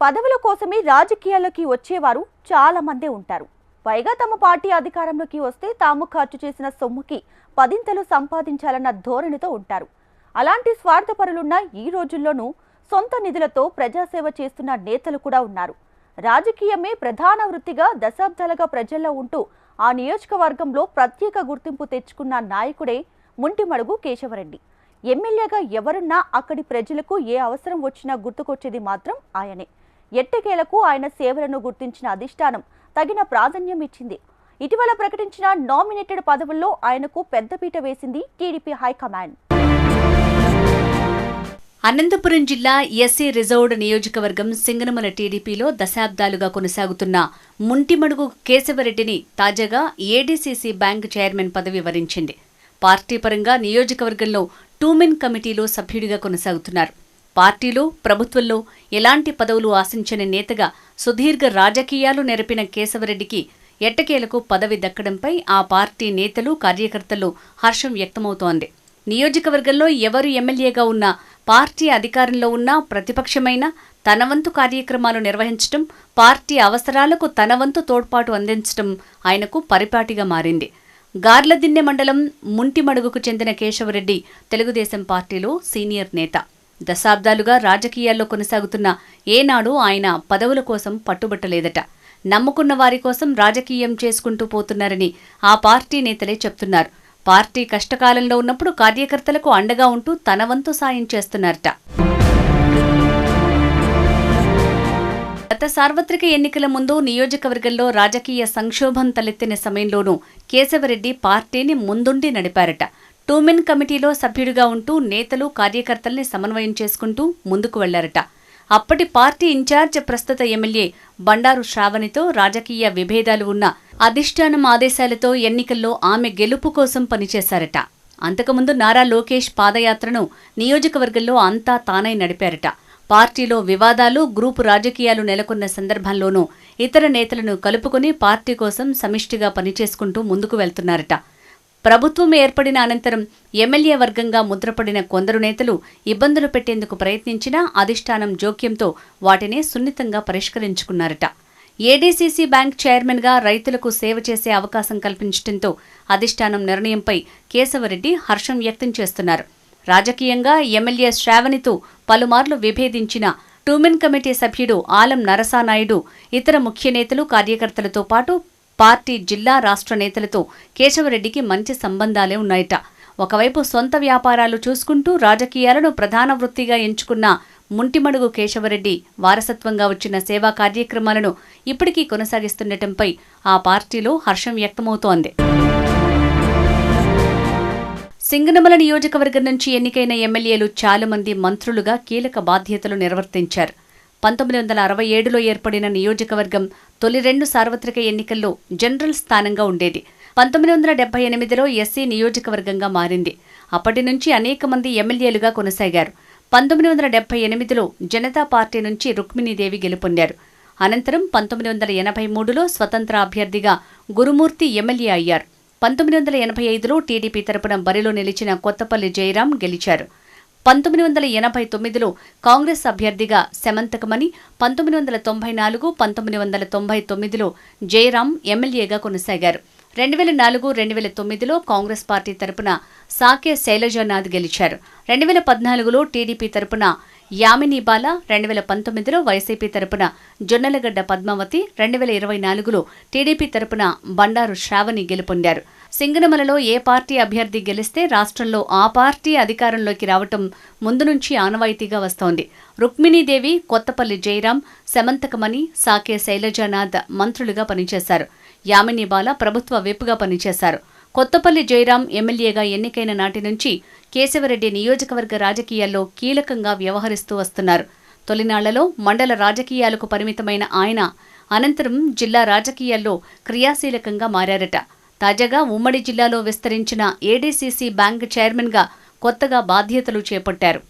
పదవుల కోసమే రాజకీయాల్లోకి వచ్చేవారు చాలా మందే ఉంటారు. పైగా తమ పార్టీ అధికారంలోకి వస్తే తాము ఖర్చు చేసిన సొమ్ముకి పదింతలు సంపాదించాలన్న ధోరణితో ఉంటారు. అలాంటి స్వార్థపరులున్న ఈ రోజుల్లోనూ సొంత నిధులతో ప్రజాసేవ చేస్తున్న నేతలు కూడా ఉన్నారు. రాజకీయమే ప్రధాన వృత్తిగా దశాబ్దాలుగా ప్రజల్లో ఉంటూ ఆ నియోజకవర్గంలో ప్రత్యేక గుర్తింపు తెచ్చుకున్న నాయకుడే ముంటిమడుగు కేశవరెడ్డి. ఎమ్మెల్యేగా ఎవరున్నా అక్కడి ప్రజలకు ఏ అవసరం వచ్చినా గుర్తుకొచ్చేది మాత్రం ఆయనే. ఎట్టకేలకు ఆయన సేవలను గుర్తించిన అధిష్టానం తగిన ప్రాధాన్యం ఇచ్చింది. ఇటీవల ప్రకటించిన నామినేటెడ్ పదవుల్లో ఆయనకు పెద్దపీట వేసింది టీడీపీ హైకమాండ్. అనంతపురం జిల్లా ఎస్సీ రిజర్వ్డ్ నియోజకవర్గం సింగనమల టీడీపీలో దశాబ్దాలుగా కొనసాగుతున్న ముంటిమడుగు కేశవరెడ్డిని తాజాగా ఏడీసీసీ బ్యాంక్ చైర్మన్ పదవి వరించింది. పార్టీ పరంగా నియోజకవర్గంలో టూమెన్ కమిటీలో సభ్యుడిగా కొనసాగుతున్నారు. పార్టీలో ప్రభుత్వంలో ఎలాంటి పదవులు ఆశించని నేతగా సుదీర్ఘ రాజకీయాలు నెరపిన కేశవరెడ్డికి ఎట్టకేలకు పదవి దక్కడంపై ఆ పార్టీ నేతలు కార్యకర్తలు హర్షం వ్యక్తమవుతోంది. నియోజకవర్గంలో ఎవరు ఎమ్మెల్యేగా ఉన్నా పార్టీ అధికారంలో ఉన్నా ప్రతిపక్షమైన తనవంతు కార్యక్రమాలు నిర్వహించటం పార్టీ అవసరాలకు తనవంతు తోడ్పాటు అందించటం ఆయనకు పరిపాటిగా మారింది. గార్లదిన్నె మండలం ముంటిమడుగుకు చెందిన కేశవరెడ్డి తెలుగుదేశం పార్టీలో సీనియర్ నేత. దశాబ్దాలుగా రాజకీయాల్లో కొనసాగుతున్న ఏనాడు ఆయన పదవుల కోసం పట్టుబట్టలేదట. నమ్ముకున్న వారి కోసం రాజకీయం చేసుకుంటూ పోతున్నారని ఆ పార్టీ నేతలే చెప్తున్నారు. పార్టీ కష్టకాలంలో ఉన్నప్పుడు కార్యకర్తలకు అండగా ఉంటూ తన వంతు సాయం చేస్తున్నారట. గత సార్వత్రిక ఎన్నికల ముందు నియోజకవర్గంలో రాజకీయ సంక్షోభం తలెత్తిన సమయంలోనూ కేశవరెడ్డి పార్టీని ముందుండి నడిపారట. టూమెన్ కమిటీలో సభ్యుడిగా ఉంటూ నేతలు కార్యకర్తల్ని సమన్వయం చేసుకుంటూ ముందుకు వెళ్ళారట. అప్పటి పార్టీ ఇన్ఛార్జ్ ప్రస్తుత ఎమ్మెల్యే బండారు శ్రావణితో రాజకీయ విభేదాలు ఉన్న అధిష్టానం ఆదేశాలతో ఎన్నికల్లో ఆమె గెలుపు కోసం పనిచేశారట. అంతకుముందు నారా లోకేష్ పాదయాత్రను నియోజకవర్గంలో అంతా తానై నడిపారట. పార్టీలో వివాదాలు గ్రూపు రాజకీయాలు నెలకొన్న సందర్భంలోనూ ఇతర నేతలను కలుపుకుని పార్టీ కోసం సమిష్టిగా పనిచేసుకుంటూ ముందుకు వెళ్తున్నారట. ప్రభుత్వం ఏర్పడిన అనంతరం ఎమ్మెల్యే వర్గంగా ముద్రపడిన కొందరు నేతలు ఇబ్బందులు పెట్టేందుకు ప్రయత్నించినా అధిష్టానం జోక్యంతో వాటిని సున్నితంగా పరిష్కరించుకున్నారట. ఏడీసీసీ బ్యాంక్ చైర్మన్గా రైతులకు సేవ చేసే అవకాశం కల్పించడంతో అధిష్టానం నిర్ణయంపై కేశవరెడ్డి హర్షం వ్యక్తం చేస్తున్నారు. రాజకీయంగా ఎమ్మెల్యే శ్రావణితో పలుమార్లు విభేదించిన టూమెన్ కమిటీ సభ్యుడు ఆలం నరసానాయుడు ఇతర ముఖ్య నేతలు కార్యకర్తలతో పాటు పార్టీ జిల్లా రాష్ట్ర నేతలతో కేశవరెడ్డికి మంచి సంబంధాలే ఉన్నాయట. ఒకవైపు సొంత వ్యాపారాలు చూసుకుంటూ రాజకీయాలను ప్రధాన వృత్తిగా ఎంచుకున్న ముంటిమడుగు కేశవరెడ్డి వారసత్వంగా వచ్చిన సేవా కార్యక్రమాలను ఇప్పటికీ కొనసాగిస్తుండటంపై ఆ పార్టీలో హర్షం వ్యక్తమవుతోంది. సింగనమల నియోజకవర్గం నుంచి ఎన్నికైన ఎమ్మెల్యేలు చాలా మంది మంత్రులుగా కీలక బాధ్యతలు నిర్వర్తించారు. పంతొమ్మిది వందల అరవై ఏడులో ఏర్పడిన నియోజకవర్గం తొలి రెండు సార్వత్రిక ఎన్నికల్లో జనరల్ స్థానంగా ఉండేది. పంతొమ్మిది వందల డెబ్బై ఎనిమిదిలో ఎస్సీ నియోజకవర్గంగా మారింది. అప్పటి నుంచి అనేక మంది ఎమ్మెల్యేలుగా కొనసాగారు. పంతొమ్మిది వందల డెబ్బై ఎనిమిదిలో జనతా పార్టీ నుంచి రుక్మిణీదేవి గెలుపొందారు. అనంతరం పంతొమ్మిది వందల ఎనభై మూడులో స్వతంత్ర అభ్యర్థిగా గురుమూర్తి ఎమ్మెల్యే అయ్యారు. పంతొమ్మిది వందల ఎనభై ఐదులో టీడీపీ తరపున బరిలో నిలిచిన కొత్తపల్లి జయరాం గెలిచారు. పంతొమ్మిది వందల ఎనభై తొమ్మిదిలో కాంగ్రెస్ అభ్యర్థిగా శమంతకమని పంతొమ్మిది వందల తొంభై నాలుగు పంతొమ్మిది వందల తొంభై తొమ్మిదిలో జయరాం ఎమ్మెల్యేగా కొనసాగారు. రెండు వేల నాలుగు రెండు వేల తొమ్మిదిలో కాంగ్రెస్ పార్టీ తరపున సాకే శైలజానాథ్ గెలిచారు. రెండు వేల పద్నాలుగులో టీడీపీ తరపున యామిని బాల రెండు వేల పంతొమ్మిదిలో వైసీపీ తరపున జొన్నలగడ్డ పద్మావతి రెండు వేల ఇరవై నాలుగులో టీడీపీ తరపున బండారు శ్రావణి గెలుపొందారు. సింగనమలలో ఏ పార్టీ అభ్యర్థి గెలిస్తే రాష్ట్రంలో ఆ పార్టీ అధికారంలోకి రావటం ముందు నుంచి ఆనవాయితీగా వస్తోంది. రుక్మిణీదేవి కొత్తపల్లి జయరాం శమంతకమణి సాకే శైలజానాథ్ మంత్రులుగా పనిచేశారు. యామిని బాల ప్రభుత్వ విప్గా పనిచేశారు. కొత్తపల్లి జయరాం ఎమ్మెల్యేగా ఎన్నికైన నాటి నుంచి కేశవరెడ్డి నియోజకవర్గ రాజకీయాల్లో కీలకంగా వ్యవహరిస్తూ వస్తున్నారు. తొలినాళ్ళలో మండల రాజకీయాలకు పరిమితమైన ఆయన అనంతరం జిల్లా రాజకీయాల్లో క్రియాశీలకంగా మారారట. తాజాగా ఉమ్మడి జిల్లాలో విస్తరించిన ఏడీసీసీ బ్యాంక్ చైర్మన్గా కొత్తగా బాధ్యతలు చేపట్టారు.